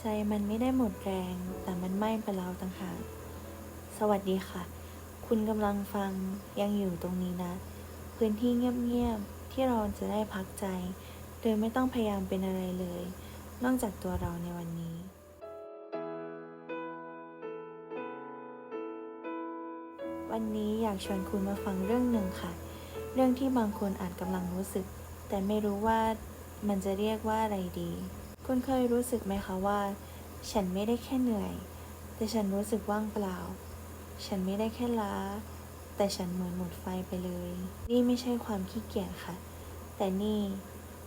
ใจมันไม่ได้หมดแรง แต่มันไหม้ไปแล้วต่างหากสวัสดีค่ะ คุณกำลังฟังยังอยู่ตรงนี้นะ พื้นที่เงียบๆ ที่เราจะได้พักใจ โดยไม่ต้องพยายามเป็นอะไรเลย นอกจากตัวเราในวันนี้ วันนี้อยากชวนคุณมาฟังเรื่องหนึ่งค่ะ เรื่องที่บางคนอาจกำลังรู้สึก แต่ไม่รู้ว่ามันจะเรียกว่าอะไรดี คุณเคยรู้สึกไหมคะว่า ฉันไม่ได้แค่เหนื่อย แต่ฉันรู้สึกว่างเปล่า ฉันไม่ได้แค่ล้า แต่ฉันเหมือนหมดไฟไปเลย นี่ไม่ใช่ความขี้เกียจค่ะ แต่นี่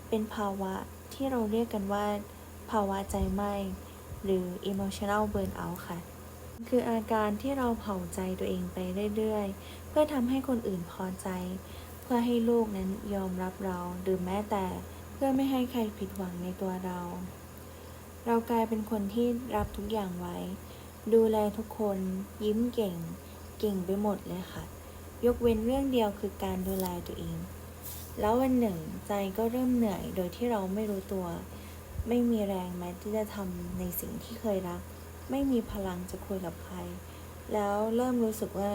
เป็นภาวะที่เราเรียกกันว่า ภาวะใจไหมหรือ emotional burnout ค่ะ คืออาการที่เราเผาใจตัวเองไปเรื่อยๆ เพื่อทำให้คนอื่นพอใจ เพื่อให้โลกนั้นยอมรับเราหรือแม้แต่ พื่อไม่ให้ใครผิดหวังในตัวเรา เรากลายเป็นคนที่รับทุกอย่างไว้ ดูแลทุกคนยิ้มเก่ง เก่งไปหมดเลยค่ะ ยกเว้นเรื่องเดียวคือการดูแลตัวเอง แล้ววันหนึ่งใจก็เริ่มเหนื่อยโดยที่เราไม่รู้ตัว ไม่มีแรงแม้ที่จะทำในสิ่งที่เคยรัก ไม่มีพลังจะคุยกับใคร แล้วเริ่มรู้สึกว่า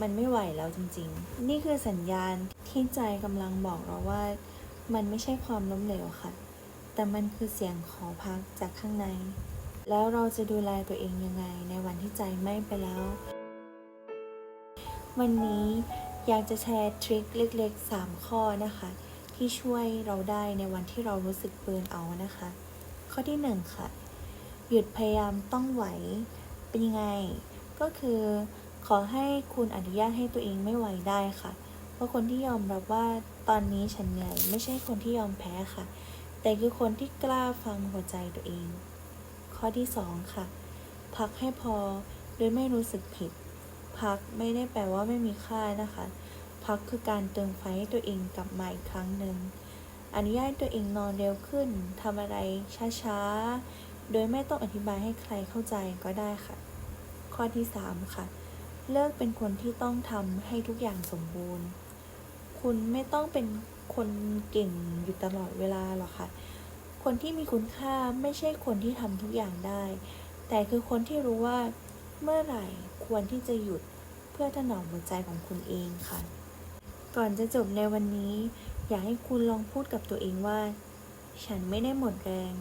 มันไม่ไหวแล้วจริง ๆ นี่คือสัญญาณที่ใจกำลังบอกเราว่า มันไม่ใช่ความล้มเหลวค่ะ แต่มันคือเสียงขอพักจากข้างใน แล้วเราจะดูแลตัวเองยังไงในวันที่ใจไม่ไปแล้ว วันนี้อยากจะแชร์ทริคเล็กๆ 3 ข้อนะคะ ที่ช่วยเราได้ในวันที่เรารู้สึกเบิร์นเอานะคะ ข้อที่ 1 ค่ะ หยุดพยายามต้องไหวเป็นยังไง ก็คือขอให้คุณอนุญาตให้ตัวเองไม่ไหวได้ค่ะ ราะคนที่ยอมรับว่าตอนนี้ฉันเหนื่อยไม่ใช่คนที่ยอมแพ้ค่ะ แต่คือคนที่กล้าฟังหัวใจตัวเอง ข้อที่ 2 ค่ะ พักให้พอโดยไม่รู้สึกผิด พักไม่ได้แปลว่าไม่มีค่านะคะ พักคือการเติมไฟให้ตัวเองกลับมาอีกครั้งหนึ่งอนุญาตตัวเองนอนเร็วขึ้นทำอะไรช้าๆ โดยไม่ต้องอธิบายให้ใครเข้าใจก็ได้ค่ะ ข้อที่ 3 ค่ะ เลิกเป็นคนที่ต้องทำให้ทุกอย่างสมบูรณ์ คุณไม่ต้องเป็นคนเก่งอยู่ตลอดเวลาหรอกค่ะ คนที่มีคุณค่าไม่ใช่คนที่ทำทุกอย่างได้ แต่คือคนที่รู้ว่าเมื่อไหร่ควรที่จะหยุดเพื่อถนอมหัวใจของคุณเองค่ะ ก่อนจะจบในวันนี้ อยากให้คุณลองพูดกับตัวเองว่า ฉันไม่ได้หมดแรง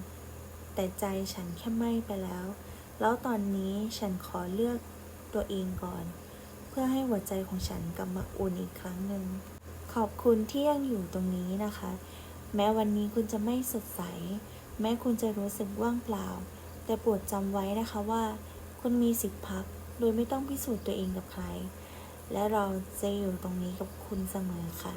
แต่ใจฉันแค่ไหม้ไปแล้ว แล้วตอนนี้ฉันขอเลือกตัวเองก่อน เพื่อให้หัวใจของฉันกลับมาอุ่นอีกครั้งหนึ่ง ขอบคุณที่ยังอยู่ตรงนี้นะคะ แม้วันนี้คุณจะไม่สดใส แม้คุณจะรู้สึกว่างเปล่า แต่โปรดจำไว้นะคะว่า คุณมีสิทธิ์พัก โดยไม่ต้องพิสูจน์ตัวเองกับใคร และเราจะอยู่ตรงนี้กับคุณเสมอค่ะ